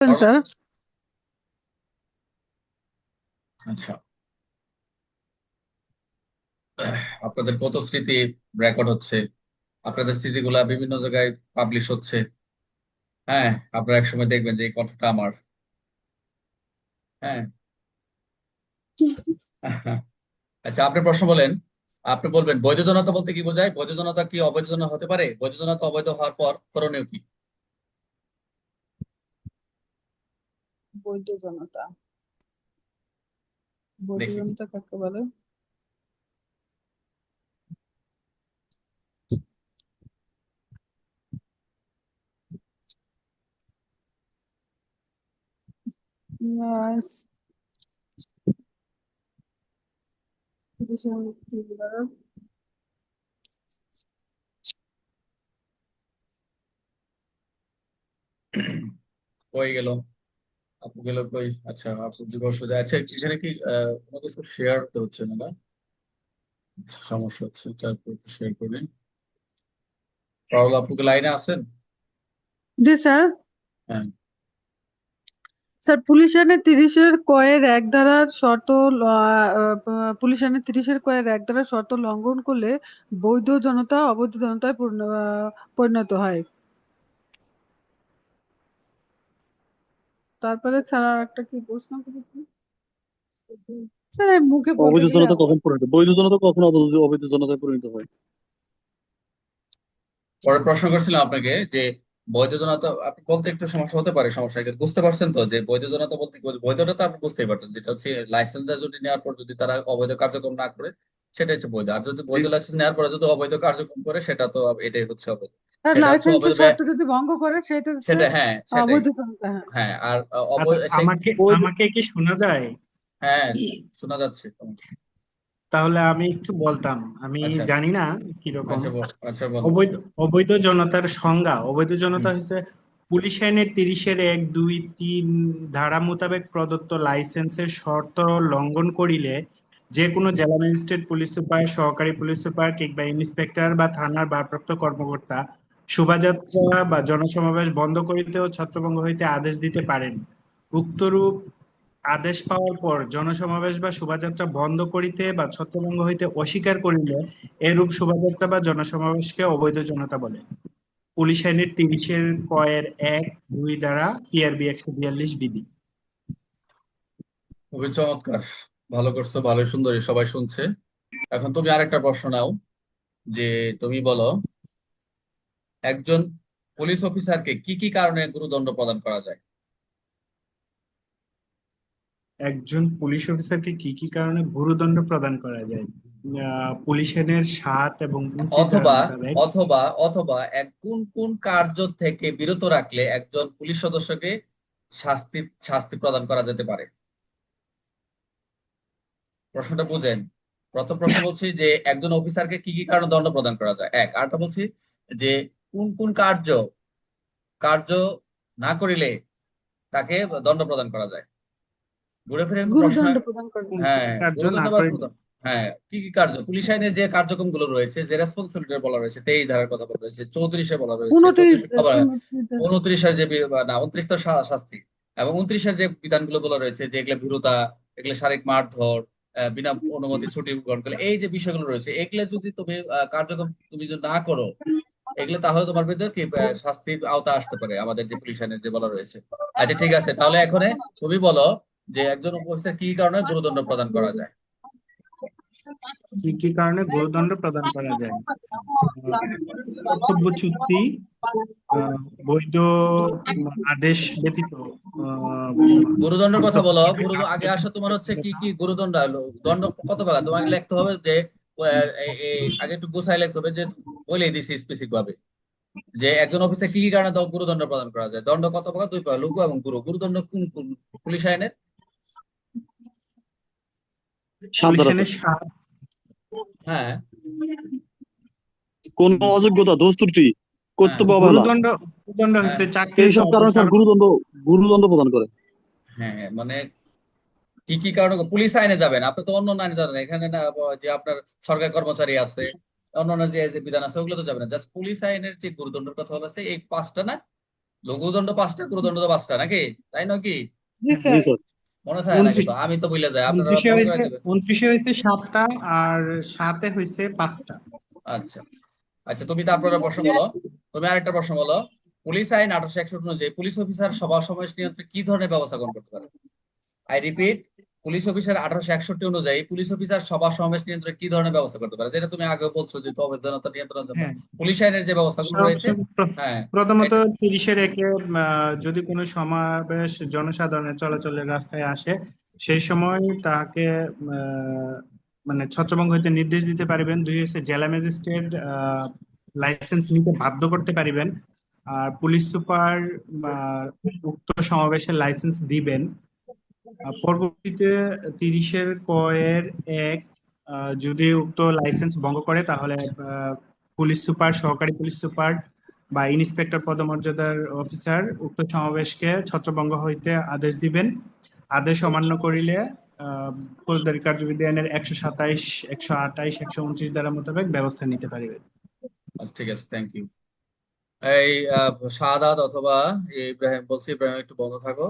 Sir আচ্ছা। আপনাদের কত স্মৃতি রেকর্ড হচ্ছে। আপনাদের স্মৃতিগুলা বিভিন্ন জায়গায় পাবলিশ হচ্ছে। হ্যাঁ আপনারা একসময় দেখবেন যে এই কথাটা আমার। হ্যাঁ। আচ্ছা আপনি প্রশ্ন বলেন। আপনি বলবেন বৈধ জনতা বলতে কি বোঝায়? বৈধ জনতা কি অবৈধ জনতা হতে পারে? বৈধ জনতা অবৈধ হওয়ার পর করণীয় কি? বৈধ জনতা। বৈধ জনতা কাকে বলে? Yes. কই গেল। আপু গেল কই? আচ্ছা আপু জীবন সোজা আচ্ছা এখানে কি কোনো কিছু শেয়ার তো হচ্ছে না না? সমস্যা হচ্ছে তারপর শেয়ার পারুল আপুকে লাইনে আছেন? জি স্যার। হ্যাঁ। স্যার পুলিশ আইনে তিরিশের কয়ের এক ধারার শর্ত পুলিশ আইনে তিরিশের কয়ের এক ধারার শর্ত লঙ্ঘন করলে বৈধ জনতা অবৈধ জনতায় পরিণত হয়। তারপরে স্যার আর একটা কি প্রশ্ন করেছেন? স্যার মুখে বলতে অবৈধ জনতা কখন পরিণত? বৈধ জনতা কখন অবৈধ জনতায় পরিণত হয়? পরে প্রশ্ন করছিলাম আপনাকে যে বৈধ জনতা আপনি বলতে একটু সমস্যা হতে পারে সমস্যা কিন্তু বুঝতে পারছেন তো যে বৈধ জনতা বলতে? বৈধটা তো আপনি বুঝতেই পারছেন যেটা হচ্ছে লাইসেন্স যদি নেওয়ার পর যদি তারা অবৈধ কার্যক্রম না করে সেটা হচ্ছে বৈধ। আর যদি বৈধ লাইসেন্স নেওয়ার পরে যদি অবৈধ কার্যক্রম করে সেটা তো এটাই হচ্ছে অবৈধ। লাইসেন্সের অবৈধ শর্ত যদি ভঙ্গ করে সেটা সেটা হ্যাঁ অবৈধ হ্যাঁ। হ্যাঁ আর আচ্ছা অবৈধ সেই আমাকে আমাকে কি শোনা যায়? হ্যাঁ শোনা যাচ্ছে তাহলে আমি একটু বলতাম আমি আচ্ছা। জানি না কীরকম। আচ্ছা আচ্ছা অবৈধ জনতার সংজ্ঞা অবৈধ জনতা হচ্ছে পুলিশ আইনের তিরিশের এক দুই তিন ধারা মোতাবেক প্রদত্ত লাইসেন্সের শর্ত লঙ্ঘন করিলে যে কোনো জেলা ম্যাজিস্ট্রেট পুলিশ সুপার সহকারী পুলিশ সুপার কিংবা ইন্সপেক্টর বা থানার ভারপ্রাপ্ত কর্মকর্তা শোভাযাত্রা বা জনসমাবেশ বন্ধ করিতেও ও ছত্রভঙ্গ হইতে আদেশ দিতে পারেন। উক্তরূপ আদেশ পাওয়ার পর জনসমাবেশ বা শোভাযাত্রা বন্ধ করিতে বা ছত্রভঙ্গ হইতে অস্বীকার করিলে এরূপ শোভাযাত্রা বা জনসমাবেশকে অবৈধ জনতা বলে। পুলিশ আইনের তিরিশের কয়ের এক দুই দ্বারা টিআরবি একশো বিয়াল্লিশ বিধি। খুবই চমৎকার। ভালো করছ ভালো সুন্দরী সবাই শুনছে। এখন তুমি আরেকটা প্রশ্ন নাও, যে তুমি বলো একজন পুলিশ অফিসারকে কি কি কারণে গুরুদণ্ড প্রদান করা যায়? একজন পুলিশ অফিসারকে কি কি কারণে গুরুদণ্ড প্রদান করা যায়? আহ, পুলিশ সাত এবং অথবা অথবা অথবা এক কোন কোন কার্য থেকে বিরত রাখলে একজন পুলিশ সদস্যকে শাস্তি শাস্তি প্রদান করা যেতে পারে? প্রশ্নটা বুঝেন। প্রথম প্রশ্ন বলছি যে একজন অফিসারকে কি কি কারণে দণ্ড প্রদান করা যায়? এক আরেকটা বলছি যে কোন কোন কার্য কার্য না করিলে তাকে দণ্ড প্রদান করা যায়। ঘুরে ফিরে প্রদান হ্যাঁ হ্যাঁ কি কি কার্য? পুলিশ আইনের যে কার্যক্রমগুলো রয়েছে যে রেসপন্সিবিলিটি বলা রয়েছে তেইশ ধারার কথা বলা রয়েছে চৌত্রিশে বলা রয়েছে বলা উনত্রিশের যে না উনত্রিশ তো শাস্তি এবং উনত্রিশের যে বিধানগুলো বলা রয়েছে যে এগুলো ভীরুতা এগুলো শারীরিক মারধর বিনা অনুমতি ছুটি গ্রহণ করলে এই যে বিষয়গুলো রয়েছে এগুলো যদি তুমি আহ, কার্যক্রম তুমি যদি না করো এগুলো তাহলে তোমার ভিতরে কি শাস্তির আওতা আসতে পারে আমাদের যে পুলিশ আইনের যে বলা রয়েছে। আচ্ছা ঠিক আছে তাহলে এখন তুমি বলো যে একজন অফিসার কি কারণে গুরুদণ্ড প্রদান করা যায়? কি কি কারণে গুরুদণ্ড প্রদান করা যায়? আহ, কর্তব্য চুক্তি বৈধ আদেশ ব্যতীত গুরুদণ্ডের কথা বলো গুরু আগে আসো তোমার হচ্ছে কি কি গুরুদণ্ড? দণ্ড কত টাকা? তোমাকে লিখতে হবে যে আগে একটু গোছায় লিখতে হবে যে বলে দিছি স্পেসিফিক ভাবে যে একজন অফিসার কি কি কারণে গুরুদণ্ড প্রদান করা যায়? দণ্ড কত প্রকার? দুই প্রকার লঘু এবং গুরু গুরুদণ্ড কোন কোন পুলিশ আইনের? হ্যাঁ। কোন অযোগ্যতা দোষ ত্রুটি কর্তব্য অবহেলা? গুরুদণ্ড গুরুদণ্ড হচ্ছে চাকরি এইসব কারণে গুরুদণ্ড গুরুদণ্ড প্রদান করে। হ্যাঁ মানে কি কি কারণে? পুলিশ আইনে যাবেন আপনি তো অন্য আইনে যাবেন এখানে না যে আপনার সরকারি কর্মচারী আছে অন্যান্য যে বিধান আছে ওগুলো তো যাবেন না। জাস্ট পুলিশ আইনের যে গুরুদণ্ডের কথা বলেছে এই পাঁচটা না? লঘুদণ্ড পাঁচটা গুরুদণ্ড তো পাঁচটা নাকি? তাই নয় কি? জি জি স্যার। স্যার মনে থাকে না কিন্তু আমি তো ভুলে যাই উনত্রিশে হয়েছে সাতটা আর সাতে হয়েছে পাঁচটা। আচ্ছা। আচ্ছা তুমি তারপরে প্রশ্ন বলো। তুমি আরেকটা প্রশ্ন বলো। পুলিশ আইন আঠারোশো একষট্টি অনুযায়ী পুলিশ অফিসার সভা সমাবেশ নিয়ন্ত্রণে কি ধরনের ব্যবস্থা গ্রহণ করতে পারে? আই রিপিট পুলিশ অফিসার আঠারোশো একষট্টি অনুযায়ী পুলিশ অফিসার সভা সমাবেশ নিয়ন্ত্রণে কি ধরনের ব্যবস্থা করতে পারে? যেটা তুমি আগে বলছো যে অবৈধতা নিয়ন্ত্রণের জন্য। হ্যাঁ। পুলিশ আইনের যে ব্যবস্থাগুলো রয়েছে হ্যাঁ। প্রথমত তিরিশের একে যদি কোনো সমাবেশ জনসাধারণের চলাচলের রাস্তায় আসে সেই সময় তাকে মানে ছত্রভঙ্গ হইতে নির্দেশ দিতে পারিবেন। দুই হচ্ছে জেলা ম্যাজিস্ট্রেট লাইসেন্স নিতে বাধ্য করতে পারিবেন। আর পুলিশ সুপার উক্ত সমাবেশের লাইসেন্স দিবেন। পরবর্তীতে তিরিশের কয়ের এক যদি উক্ত লাইসেন্স ভঙ্গ করে, তাহলে পুলিশ সুপার, সহকারী পুলিশ সুপার বা ইন্সপেক্টর পদমর্যাদার অফিসার উক্ত সমাবেশকে ছত্রভঙ্গ হইতে আদেশ দিবেন। আদেশ অমান্য করিলে ফৌজদারি কার্যবিধি আইনের একশো সাতাইশ, একশো আঠাইশ, একশো উনত্রিশ ধারা মোতাবেক ব্যবস্থা নিতে পারিবে। আচ্ছা ঠিক আছে থ্যাংক ইউ এই শাহাদাত অথবা ইব্রাহিম, বলছি ইব্রাহিম, একটু বন্ধ থাকো।